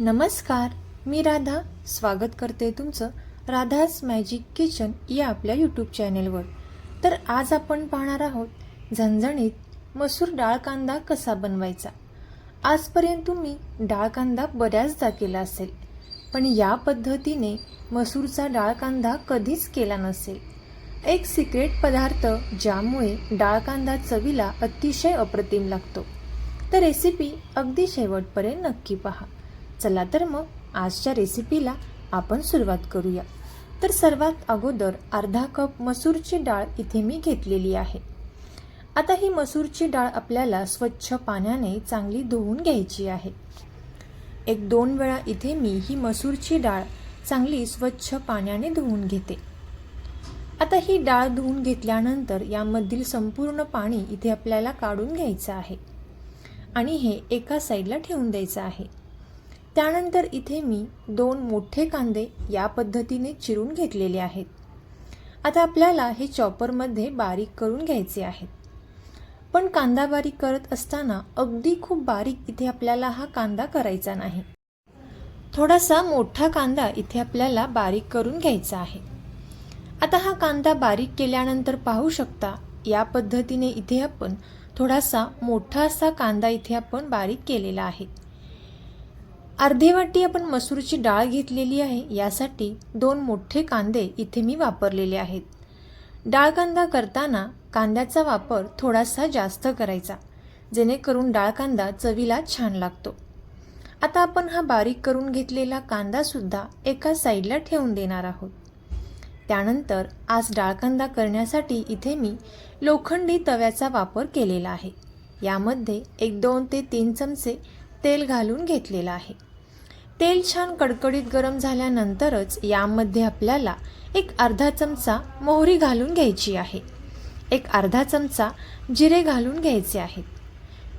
नमस्कार मी राधा. स्वागत करते तुमचं राधास मॅजिक किचन या आपल्या यूट्यूब चॅनेलवर तर आज आपण पाहणार आहोत झणझणीत मसूर डाळ कांदा कसा बनवायचा? आजपर्यंत तुम्ही डाळ कांदा बऱ्याचदा केला असेल पण या पद्धतीने मसूरचा डाळ कांदा कधीच केला नसेल. एक सिक्रेट पदार्थ ज्यामुळे डाळ कांदा चवीला अतिशय अप्रतिम लागतो. तर रेसिपी अगदी शेवटपर्यंत नक्की पहा. चला तर मग आजच्या रेसिपीला आपण सुरुवात करूया. तर सर्वात अगोदर अर्धा कप मसूरची डाळ इथे मी घेतलेली आहे. आता ही मसूरची डाळ आपल्याला स्वच्छ पाण्याने चांगली धुवून घ्यायची आहे. एक दोन वेळा इथे मी ही मसूरची डाळ चांगली स्वच्छ पाण्याने धुवून घेते. आता ही डाळ धुवून घेतल्यानंतर यामधील संपूर्ण पाणी इथे आपल्याला काढून घ्यायचं आहे. आणि हे एका साईडला ठेवून द्यायचं आहे. त्यानंतर इथे मी दोन मोठे कांदे या पद्धतीने चिरून घेतलेले आहेत. आता आपल्याला हे चॉपरमध्ये बारीक करून घ्यायचे आहेत. पण कांदा बारीक करत असताना अगदी खूप बारीक इथे आपल्याला हा कांदा करायचा नाही. थोडासा मोठा कांदा इथे आपल्याला बारीक करून घ्यायचा आहे. आता हा कांदा बारीक केल्यानंतर पाहू शकता या पद्धतीने इथे आपण थोडासा मोठा असा कांदा इथे आपण बारीक केलेला आहे. अर्धी वाटी आपण मसूरची डाळ घेतलेली आहे यासाठी दोन मोठे कांदे इथे मी वापरलेले आहेत. डाळ कांदा करताना कांद्याचा वापर थोडासा जास्त करायचा जेणेकरून डाळ कांदा चवीला छान लागतो. आता आपण हा बारीक करून घेतलेला कांदासुद्धा एका साईडला ठेवून देणार आहोत. त्यानंतर आज डाळकांदा करण्यासाठी इथे मी लोखंडी तव्याचा वापर केलेला आहे. यामध्ये एक दोन ते तीन चमचे तेल घालून घेतलेलं आहे. तेल छान कडकडीत गरम झाल्यानंतरच यामध्ये आपल्याला एक अर्धा चमचा मोहरी घालून घ्यायची आहे. एक अर्धा चमचा जिरे घालून घ्यायचे आहेत.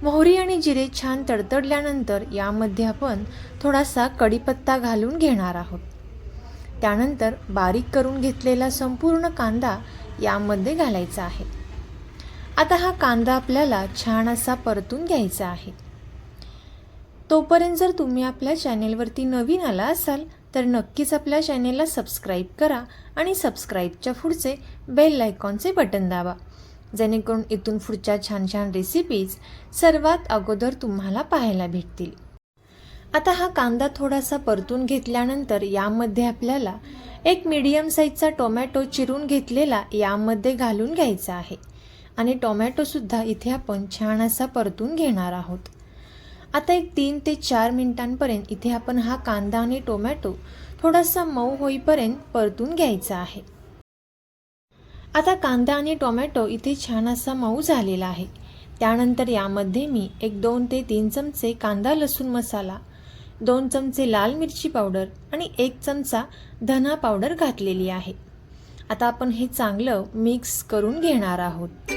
मोहरी आणि जिरे छान तडतडल्यानंतर यामध्ये आपण थोडासा कढीपत्ता घालून घेणार आहोत. त्यानंतर बारीक करून घेतलेला संपूर्ण कांदा यामध्ये घालायचा आहे. आता हा कांदा आपल्याला छान असा परतून घ्यायचा आहे. तोपर्यंत जर तुम्ही आपल्या चॅनेलवरती नवीन आला असाल तर नक्कीच आपल्या चॅनेलला सबस्क्राईब करा आणि सबस्क्राईबच्या पुढचे बेल आयकॉनचे बटन दाबा. जेणेकरून इथून पुढच्या छान छान रेसिपीज सर्वात अगोदर तुम्हाला पाहायला भेटतील. आता हा कांदा थोडासा परतून घेतल्यानंतर यामध्ये आपल्याला एक मीडियम साईजचा टोमॅटो चिरून घेतलेला यामध्ये घालून घ्यायचा आहे. आणि टोमॅटोसुद्धा इथे आपण छान असा परतून घेणार आहोत. आता एक तीन ते चार मिनिटांपर्यंत इथे आपण हा कांदा आणि टोमॅटो थोडासा मऊ होईपर्यंत परतून घ्यायचा आहे. आता कांदा आणि टोमॅटो इथे छान असा मऊ झालेला आहे. त्यानंतर यामध्ये मी एक दोन ते तीन चमचे कांदा लसूण मसाला दोन चमचे लाल मिरची पावडर आणि एक चमचा धना पावडर घातलेली आहे. आता आपण हे चांगलं मिक्स करून घेणार आहोत.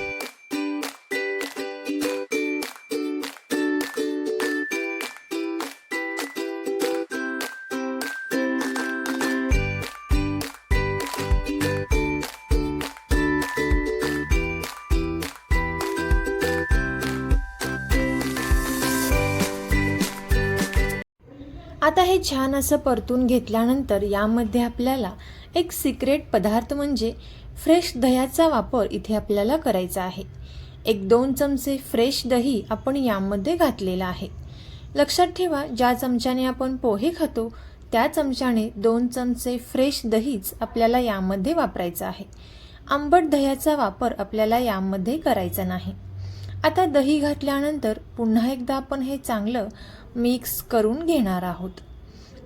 आता हे छान असं परतून घेतल्यानंतर यामध्ये आपल्याला एक सिक्रेट पदार्थ म्हणजे फ्रेश दह्याचा वापर इथे आपल्याला करायचा आहे. एक दोन चमचे फ्रेश दही आपण यामध्ये घातलेला आहे. लक्षात ठेवा ज्या चमच्याने आपण पोहे खातो त्या चमच्याने दोन चमचे फ्रेश दहीच आपल्याला यामध्ये वापरायचं आहे. आंबट दह्याचा वापर आपल्याला यामध्ये करायचा नाही. आता दही घातल्यानंतर पुन्हा एकदा आपण हे चांगलं मिक्स करून घेणार आहोत.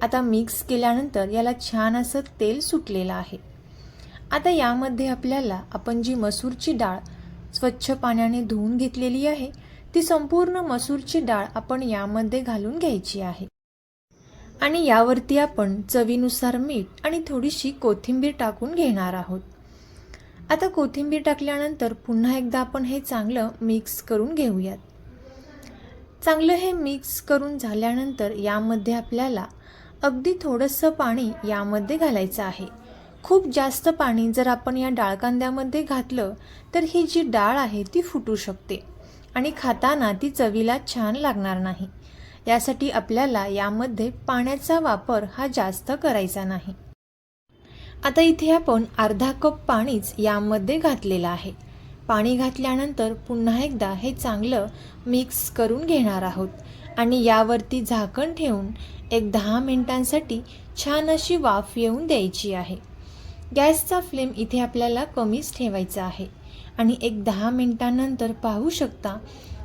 आता मिक्स केल्यानंतर याला छान असं तेल सुटलेलं आहे. आता यामध्ये आपल्याला आपण जी मसूरची डाळ स्वच्छ पाण्याने धुवून घेतलेली आहे ती संपूर्ण मसूरची डाळ आपण यामध्ये घालून घ्यायची आहे. आणि यावरती आपण चवीनुसार मीठ आणि थोडीशी कोथिंबीर टाकून घेणार आहोत. आता कोथिंबीर टाकल्यानंतर पुन्हा एकदा आपण हे चांगलं मिक्स करून घेऊयात. चांगलं हे मिक्स करून झाल्यानंतर यामध्ये आपल्याला अगदी थोडंसं पाणी यामध्ये घालायचं आहे. खूप जास्त पाणी जर आपण या डाळ कांद्यामध्ये घातलं तर ही जी डाळ आहे ती फुटू शकते आणि खाताना ती चवीला छान लागणार नाही. यासाठी आपल्याला यामध्ये पाण्याचा वापर हा जास्त करायचा नाही. आता इथे आपण अर्धा कप पाणीच यामध्ये घातलेलं आहे. पाणी घातल्यानंतर पुन्हा एकदा हे चांगलं मिक्स करून घेणार आहोत आणि यावरती झाकण ठेवून एक दहा मिनिटांसाठी छान अशी वाफ येऊन द्यायची आहे. गॅसचा फ्लेम इथे आपल्याला कमीच ठेवायचा आहे आणि एक दहा मिनिटांनंतर पाहू शकता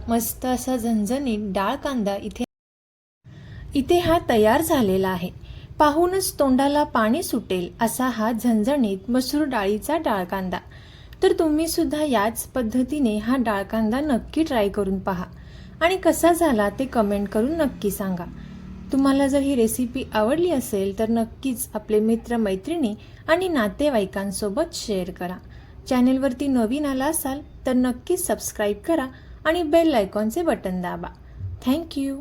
मस्त असा झणझणीत डाळ कांदा इथे इथे हा तयार झालेला आहे. पाहूनच तोंडाला पाणी सुटेल असा हा झणझणीत मसूर डाळीचा डाळकांदा. तर तुम्ही सुद्धा याच पद्धतीने हा डाळकांदा नक्की ट्राय करून पहा. आणि कसा झाला ते कमेंट करून नक्की सांगा. तुम्हाला जर ही रेसिपी आवडली असेल तर नक्कीच आपले मित्र मैत्रिणी आणि नातेवाईकांसोबत शेअर करा. चॅनेलवरती नवीन आला असाल तर नक्कीच सबस्क्राईब करा आणि बेल आयकॉनचे बटन दाबा. Thank you